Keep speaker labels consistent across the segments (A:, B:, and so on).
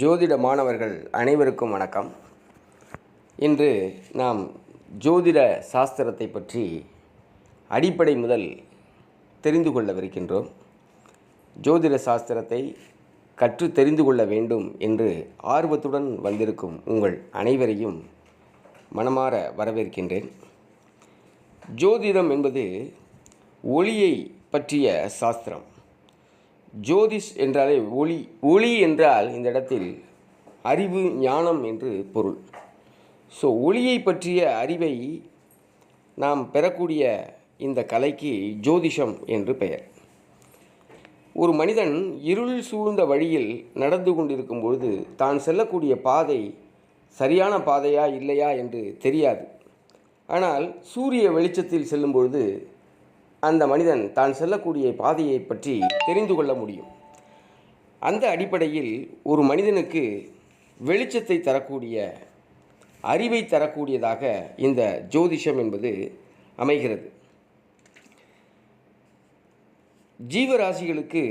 A: ஜோதிட மாணவர்கள் அனைவருக்கும் வணக்கம். இன்று நாம் ஜோதிட சாஸ்திரத்தை பற்றி அடிப்படை முதல் தெரிந்து கொள்ளவிருக்கின்றோம். ஜோதிட சாஸ்திரத்தை கற்று தெரிந்து கொள்ள வேண்டும் என்று ஆர்வத்துடன் வந்திருக்கும் உங்கள் அனைவரையும் மனமாற வரவேற்கின்றேன். ஜோதிடம் என்பது ஒளியை பற்றிய சாஸ்திரம். ஜோதிஷ் என்றாலே ஒளி ஒளி என்றால் இந்த இடத்தில் அறிவு ஞானம் என்று பொருள். ஸோ ஒளியை பற்றிய அறிவை நாம் பெறக்கூடிய இந்த கலைக்கு ஜோதிஷம் என்று பெயர். ஒரு மனிதன் இருள் சூழ்ந்த வழியில் நடந்து கொண்டிருக்கும் பொழுது தான் செல்லக்கூடிய பாதை சரியான பாதையா இல்லையா என்று தெரியாது. ஆனால் சூரிய வெளிச்சத்தில் செல்லும் பொழுது அந்த மனிதன் தான் செல்லக்கூடிய பாதையை பற்றி தெரிந்து கொள்ள முடியும். அந்த அடிப்படையில் ஒரு மனிதனுக்கு வெளிச்சத்தை தரக்கூடிய அறிவை தரக்கூடியதாக இந்த ஜோதிஷம் என்பது அமைகிறது. ஜீவராசிகளுக்கு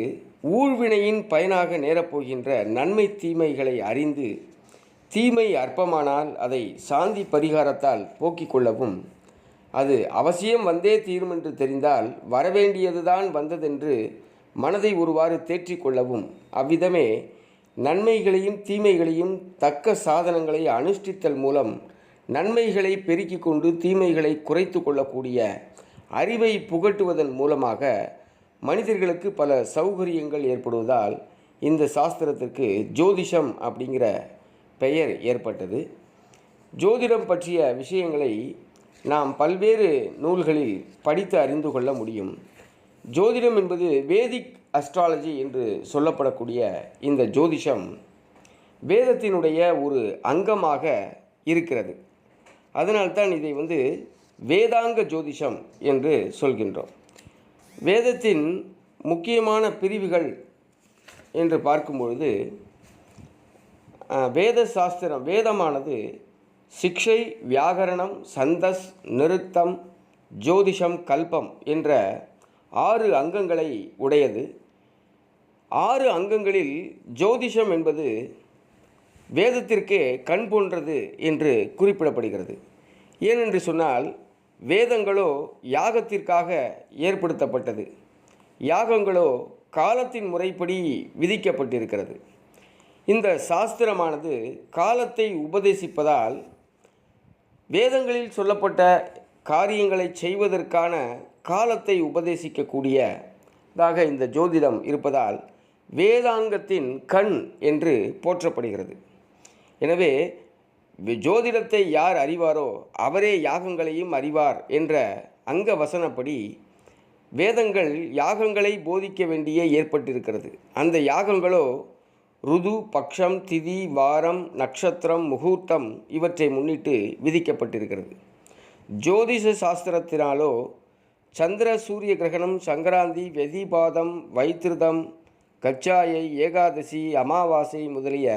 A: ஊழ்வினையின் பயனாக நேரப்போகின்ற நன்மை தீமைகளை அறிந்து தீமை அற்பமானால் அதை சாந்தி பரிகாரத்தால் போக்கிக் கொள்ளவும் அது அவசியம் வந்தே தீரும் என்று தெரிந்தால் வரவேண்டியதுதான் வந்ததென்று மனதை ஒருவாறு தேற்றிக் கொள்ளவும் அவ்விதமே நன்மைகளையும் தீமைகளையும் தக்க சாதனங்களை அனுஷ்டித்தல் மூலம் நன்மைகளை பெருக்கிக் கொண்டு தீமைகளை குறைத்து கொள்ளக்கூடிய அறிவை புகட்டுவதன் மூலமாக மனிதர்களுக்கு பல சௌகரியங்கள் ஏற்படுவதால் இந்த சாஸ்திரத்திற்கு ஜோதிஷம் அப்படிங்கிற பெயர் ஏற்பட்டது. ஜோதிடம் பற்றிய விஷயங்களை நாம் பல்வேறு நூல்களில் படித்து அறிந்து கொள்ள முடியும். ஜோதிடம் என்பது வேதிக் அஸ்ட்ராலஜி என்று சொல்லப்படக்கூடிய இந்த ஜோதிஷம் வேதத்தினுடைய ஒரு அங்கமாக இருக்கிறது. அதனால்தான் இதை வந்து வேதாங்க ஜோதிஷம் என்று சொல்கின்றோம். வேதத்தின் முக்கியமான பிரிவுகள் என்று பார்க்கும்பொழுது வேத சாஸ்திரம் வேதமானது சிக்ஷை வியாகரணம் சந்தஸ் நிறுத்தம் ஜோதிஷம் கல்பம் என்ற ஆறு அங்கங்களை உடையது. ஆறு அங்கங்களில் ஜோதிஷம் என்பது வேதத்திற்கே கண் போன்றது என்று குறிப்பிடப்படுகிறது. ஏனென்று சொன்னால் வேதங்களோ யாகத்திற்காக ஏற்படுத்தப்பட்டது. யாகங்களோ காலத்தின் முறைப்படி விதிக்கப்பட்டிருக்கிறது. இந்த சாஸ்திரமானது காலத்தை உபதேசிப்பதால் வேதங்களில் சொல்லப்பட்ட காரியங்களை செய்வதற்கான காலத்தை உபதேசிக்கக்கூடியதாக இந்த ஜோதிடம் இருப்பதால் வேதாங்கத்தின் கண் என்று போற்றப்படுகிறது. எனவே ஜோதிடத்தை யார் அறிவாரோ அவரே யாகங்களையும் அறிவார் என்ற அங்க வசனப்படி வேதங்கள் யாகங்களை போதிக்க வேண்டிய ஏற்பட்டிருக்கிறது. அந்த யாகங்களோ ருது பக்ஷம் திதி வாரம் நட்சத்திரம் முகூர்த்தம் இவற்றை முன்னிட்டு விதிக்கப்பட்டிருக்கிறது. ஜோதிஷ சாஸ்திரத்தினாலோ சந்திர சூரிய கிரகணம் சங்கராந்தி வெதிபாதம் வைத்திருதம் கச்சாயை ஏகாதசி அமாவாசை முதலிய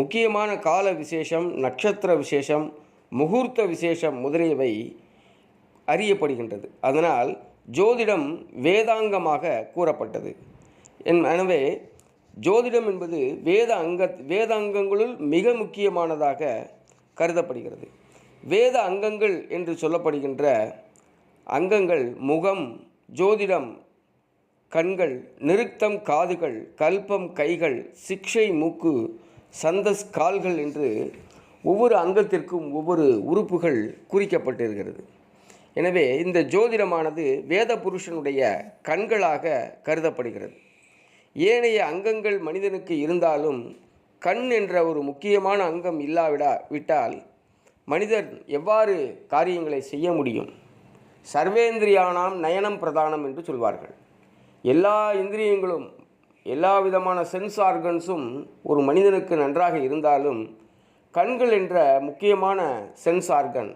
A: முக்கியமான கால விசேஷம் நட்சத்திர விசேஷம் முகூர்த்த விசேஷம் முதலியவை அறியப்படுகின்றது. அதனால் ஜோதிடம் வேதாங்கமாக கூறப்பட்டது. என் எனவே ஜோதிடம் என்பது வேத அங்க வேத அங்கங்களுள் மிக முக்கியமானதாக கருதப்படுகிறது. வேத அங்கங்கள் என்று சொல்லப்படுகின்ற அங்கங்கள் முகம் ஜோதிடம் கண்கள் நிருத்தம் காதுகள் கல்பம் கைகள் சிக்ஷை மூக்கு சந்தஸ் கால்கள் என்று ஒவ்வொரு அங்கத்திற்கும் ஒவ்வொரு உறுப்புகள் குறிக்கப்பட்டிருக்கிறது. எனவே இந்த ஜோதிடமானது வேத புருஷனுடைய கண்களாக கருதப்படுகிறது. ஏனைய அங்கங்கள் மனிதனுக்கு இருந்தாலும் கண் என்ற ஒரு முக்கியமான அங்கம் இல்லாவிடா விட்டால் மனிதர் எவ்வாறு காரியங்களை செய்ய முடியும்? சர்வேந்திரியானாம் நயனம் பிரதானம் என்று சொல்வார்கள். எல்லா இந்திரியங்களும் எல்லா விதமான சென்ஸ் ஆர்கன்ஸும் ஒரு மனிதனுக்கு நன்றாக இருந்தாலும் கண்கள் என்ற முக்கியமான சென்ஸ் ஆர்கன்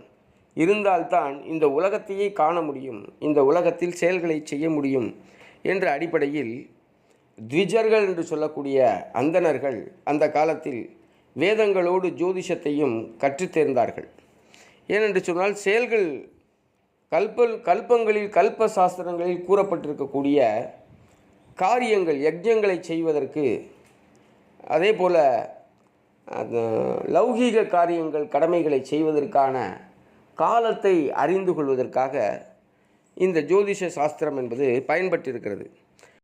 A: இருந்தால்தான் இந்த உலகத்தையே காண முடியும் இந்த உலகத்தில் செயல்களை செய்ய முடியும் என்ற அடிப்படையில் த்விஜர்கள் என்று சொல்லக்கூடிய அந்தணர்கள் அந்த காலத்தில் வேதங்களோடு ஜோதிஷத்தையும் கற்றுத்தேர்ந்தார்கள் ஏனென்று சொன்னால் செயல்கள் கல்ப கல்பங்களில் கல்ப சாஸ்திரங்களில் கூறப்பட்டிருக்கக்கூடிய காரியங்கள் யஜ்யங்களை செய்வதற்கு அதே போல் அது லௌகீக காரியங்கள் கடமைகளை செய்வதற்கான காலத்தை அறிந்து கொள்வதற்காக இந்த ஜோதிஷ சாஸ்திரம் என்பது பயன்பட்டிருக்கிறது.